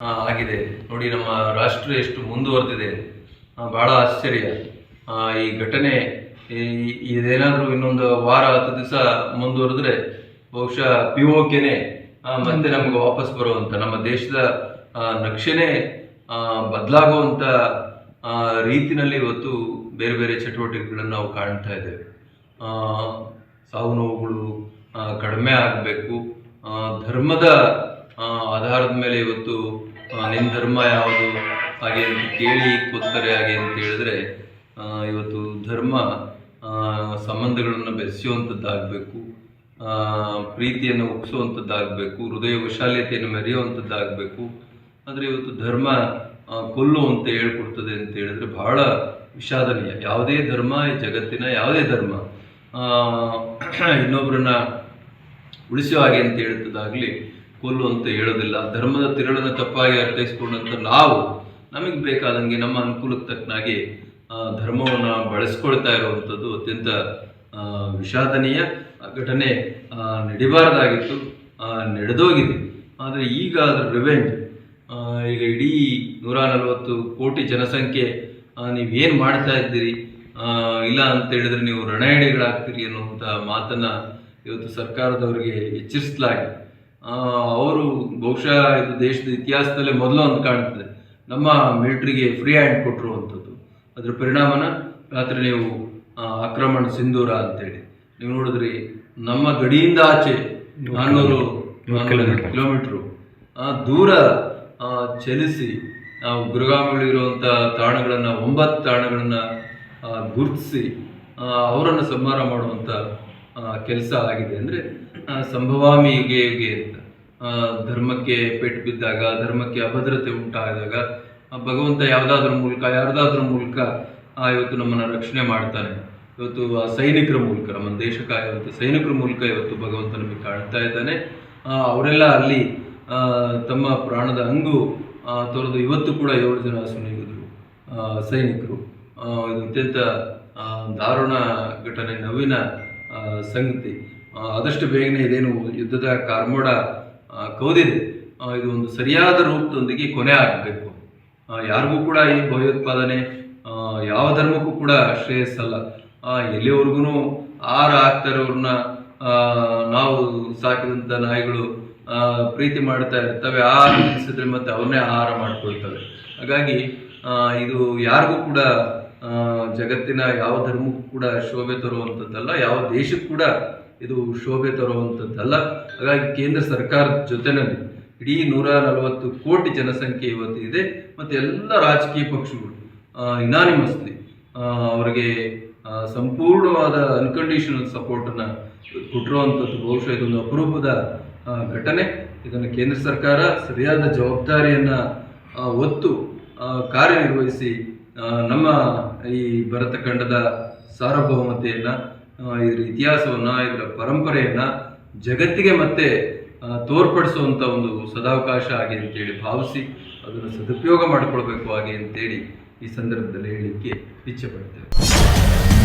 ಆಗಿದೆ. ನೋಡಿ, ನಮ್ಮ ರಾಷ್ಟ್ರ ಎಷ್ಟು ಮುಂದುವರೆದಿದೆ. ಭಾಳ ಆಶ್ಚರ್ಯ. ಈ ಘಟನೆ ಇದೇನಾದರೂ ಇನ್ನೊಂದು ವಾರ, ಹತ್ತು ದಿವಸ ಮುಂದುವರೆದ್ರೆ ಬಹುಶಃ ಪಿ ಓಕೆನೆ ಮತ್ತೆ ನಮ್ಗೆ ವಾಪಸ್ ಬರುವಂತ, ನಮ್ಮ ದೇಶದ ನಕ್ಷೆನೇ ಬದಲಾಗುವಂತ ರೀತಿನಲ್ಲಿ ಇವತ್ತು ಬೇರೆ ಬೇರೆ ಚಟುವಟಿಕೆಗಳನ್ನು ನಾವು ಕಾಣ್ತಾ ಇದ್ದೇವೆ. ಸಾವು ನೋವುಗಳು ಕಡಿಮೆ ಆಗಬೇಕು. ಧರ್ಮದ ಆಧಾರದ ಮೇಲೆ ಇವತ್ತು ನಿನ್ನ ಧರ್ಮ ಯಾವುದು? ಹಾಗೆ ಅಂತ ಕೇಳಿ ಕೊತ್ತಾರೆ ಹಾಗೆ ಅಂತ ಹೇಳಿದ್ರೆ ಇವತ್ತು ಧರ್ಮ ಸಂಬಂಧಗಳನ್ನು ಬೆಸೆಯುವಂಥದ್ದಾಗಬೇಕು ಪ್ರೀತಿಯನ್ನು ಉಕ್ಸುವಂಥದ್ದಾಗಬೇಕು ಹೃದಯ ವಿಶಾಲ್ಯತೆಯನ್ನು ಮೆರೆಯುವಂಥದ್ದಾಗಬೇಕು ಆದರೆ ಇವತ್ತು ಧರ್ಮ ಕೊಲ್ಲು ಅಂತ ಹೇಳ್ಕೊಡ್ತದೆ ಅಂತ ಹೇಳಿದ್ರೆ ಬಹಳ ವಿಷಾದನೀಯ. ಯಾವುದೇ ಧರ್ಮ ಈ ಜಗತ್ತಿನ ಯಾವುದೇ ಧರ್ಮ ಇನ್ನೊಬ್ಬರನ್ನ ಉಳಿಸುವ ಹಾಗೆ ಅಂತ ಹೇಳ್ತದಾಗ್ಲಿ ಕೊಲ್ಲು ಅಂತ ಹೇಳೋದಿಲ್ಲ. ಧರ್ಮದ ತಿರುಳನ್ನು ತಪ್ಪಾಗಿ ಅರ್ಥೈಸ್ಕೊಂಡಂತ ನಾವು ನಮಗೆ ಬೇಕಾದಂಗೆ ನಮ್ಮ ಅನುಕೂಲಕ್ಕೆ ತಕ್ಕನಾಗಿ ಧರ್ಮವನ್ನು ಬಳಸ್ಕೊಳ್ತಾ ಇರುವಂಥದ್ದು ಅತ್ಯಂತ ವಿಷಾದನೀಯ ಘಟನೆ ನಡಿಬಾರ್ದಾಗಿತ್ತು ನಡೆದೋಗಿದೆ. ಆದರೆ ಈಗ ಅದರ ರಿವೆಂಜ್ ಈಗ ಇಡೀ ನೂರ ನಲವತ್ತು ಕೋಟಿ ಜನಸಂಖ್ಯೆ ನೀವೇನು ಮಾಡ್ತಾ ಇದ್ದೀರಿ? ಇಲ್ಲ ಅಂತ ಹೇಳಿದ್ರೆ ನೀವು ರಣಹೇಡಿಗಳಾಗ್ತೀರಿ ಅನ್ನುವಂಥ ಮಾತನ್ನ ಇವತ್ತು ಸರ್ಕಾರದವರಿಗೆ ಎಚ್ಚರಿಸಲಾಗಿದೆ. ಅವರು ಬಹುಶಃ ಇದು ದೇಶದ ಇತಿಹಾಸದಲ್ಲೇ ಮೊದಲು ಅಂತ ಕಾಣ್ತದೆ. ನಮ್ಮ ಮಿಲಿಟರಿಗೆ ಫ್ರೀ ಹ್ಯಾಂಡ್ ಕೊಟ್ಟಿರುವಂಥದ್ದು. ಅದರ ಪರಿಣಾಮನ ರಾತ್ರಿ ನೀವು ಆಕ್ರಮಣ ಸಿಂಧೂರ ಅಂತೇಳಿ. ನೀವು ನೋಡಿದ್ರಿ ನಮ್ಮ ಗಡಿಯಿಂದ ಆಚೆ ನಾನ್ನೂರು ಕಿಲೋಮೀಟರ್. ದೂರ ಚಲಿಸಿ ನಾವು ಗುರುಗಾಮಿಗಳಿರುವಂಥ ತಾಣಗಳನ್ನು ಒಂಬತ್ತು ತಾಣಗಳನ್ನು ಗುರುತಿಸಿ ಅವರನ್ನು ಸಂಹಾರ ಮಾಡುವಂಥ ಕೆಲಸ ಆಗಿದೆ ಅಂದರೆ ಸಂಭವಾಮಿ ಯುಗೆ ಅಂತ. ಧರ್ಮಕ್ಕೆ ಪೆಟ್ಟು ಬಿದ್ದಾಗ, ಧರ್ಮಕ್ಕೆ ಅಭದ್ರತೆ ಉಂಟಾದಾಗ ಭಗವಂತ ಯಾವುದಾದ್ರ ಮೂಲಕ, ಯಾರ್ದಾದ್ರ ಮೂಲಕ ಇವತ್ತು ನಮ್ಮನ್ನು ರಕ್ಷಣೆ ಮಾಡ್ತಾನೆ. ಇವತ್ತು ಆ ಸೈನಿಕರ ಮೂಲಕ, ನಮ್ಮ ದೇಶಕ್ಕೆ ಇವತ್ತು ಸೈನಿಕರ ಮೂಲಕ ಇವತ್ತು ಭಗವಂತ ನಮಗೆ ಕಾಣ್ತಾ ಇದ್ದಾನೆ. ಅವರೆಲ್ಲ ಅಲ್ಲಿ ತಮ್ಮ ಪ್ರಾಣದ ಅಂಗು ತೊರೆದು ಇವತ್ತು ಕೂಡ ಏಳು ಜನ ಸುನಿಗಿದ್ರು. ಸೈನಿಕರು. ಇದು ಅತ್ಯಂತ ದಾರುಣ ಘಟನೆ, ನೋವಿನ ಸಂಗತಿ. ಆದಷ್ಟು ಬೇಗನೆ ಇದೇನು ಯುದ್ಧದ ಕಾರ್ಮೋಡ ಕೌದಿದೆ. ಇದು ಒಂದು ಸರಿಯಾದ ರೂಪದೊಂದಿಗೆ ಕೊನೆ ಆಗಬೇಕು. ಯಾರಿಗೂ ಕೂಡ ಈ ಭಯೋತ್ಪಾದನೆ ಯಾವ ಧರ್ಮಕ್ಕೂ ಕೂಡ ಶ್ರೇಯಸ್ಸಲ್ಲ ಎಲ್ಲಿವರೆಗೂ ಆಹಾರ ಆಗ್ತಾರವ್ರನ್ನ ನಾವು ಸಾಕಿದಂಥ ನಾಯಿಗಳು ಪ್ರೀತಿ ಮಾಡ್ತಾ ಇರ್ತವೆ ಆಹಾರ ಮತ್ತೆ ಅವನ್ನೇ ಆಹಾರ ಮಾಡ್ಕೊಳ್ತವೆ. ಹಾಗಾಗಿ ಇದು ಯಾರಿಗೂ ಕೂಡ ಜಗತ್ತಿನ ಯಾವ ಧರ್ಮಕ್ಕೂ ಕೂಡ ಶೋಭೆ ತರುವಂಥದ್ದಲ್ಲ, ಯಾವ ದೇಶಕ್ಕೂ ಕೂಡ ಇದು ಶೋಭೆ ತರುವಂಥದ್ದಲ್ಲ. ಹಾಗಾಗಿ ಕೇಂದ್ರ ಸರ್ಕಾರದ ಜೊತೆನಲ್ಲಿ ಇಡೀ ನೂರ ನಲವತ್ತು ಕೋಟಿ ಜನಸಂಖ್ಯೆ ಇವತ್ತು ಇದೆ, ಮತ್ತು ಎಲ್ಲ ರಾಜಕೀಯ ಪಕ್ಷಗಳು ಇನಾನಿಮಸ್ಲಿ ಅವರಿಗೆ ಸಂಪೂರ್ಣವಾದ ಅನ್ಕಂಡೀಷನಲ್ ಸಪೋರ್ಟನ್ನು ಕೊಟ್ಟಿರುವಂಥದ್ದು ಬಹುಶಃ ಇದೊಂದು ಅಪರೂಪದ ಘಟನೆ. ಇದನ್ನು ಕೇಂದ್ರ ಸರ್ಕಾರ ಸರಿಯಾದ ಜವಾಬ್ದಾರಿಯನ್ನು ಒತ್ತು ಕಾರ್ಯನಿರ್ವಹಿಸಿ ನಮ್ಮ ಈ ಭರತ ಖಂಡದ ಸಾರ್ವಭೌಮತೆಯನ್ನು ಇದರ ಇತಿಹಾಸವನ್ನು, ಇದರ ಪರಂಪರೆಯನ್ನು ಜಗತ್ತಿಗೆ ಮತ್ತೆ ತೋರ್ಪಡಿಸುವಂಥ ಒಂದು ಸದಾವಕಾಶ ಆಗಿ ಅಂತೇಳಿ ಭಾವಿಸಿ ಅದನ್ನು ಸದುಪಯೋಗ ಮಾಡಿಕೊಳ್ಬೇಕು ಹಾಗೆ ಅಂತೇಳಿ ಈ ಸಂದರ್ಭದಲ್ಲಿ ಹೇಳಲಿಕ್ಕೆ ಇಚ್ಛೆ ಪಡ್ತೇವೆ.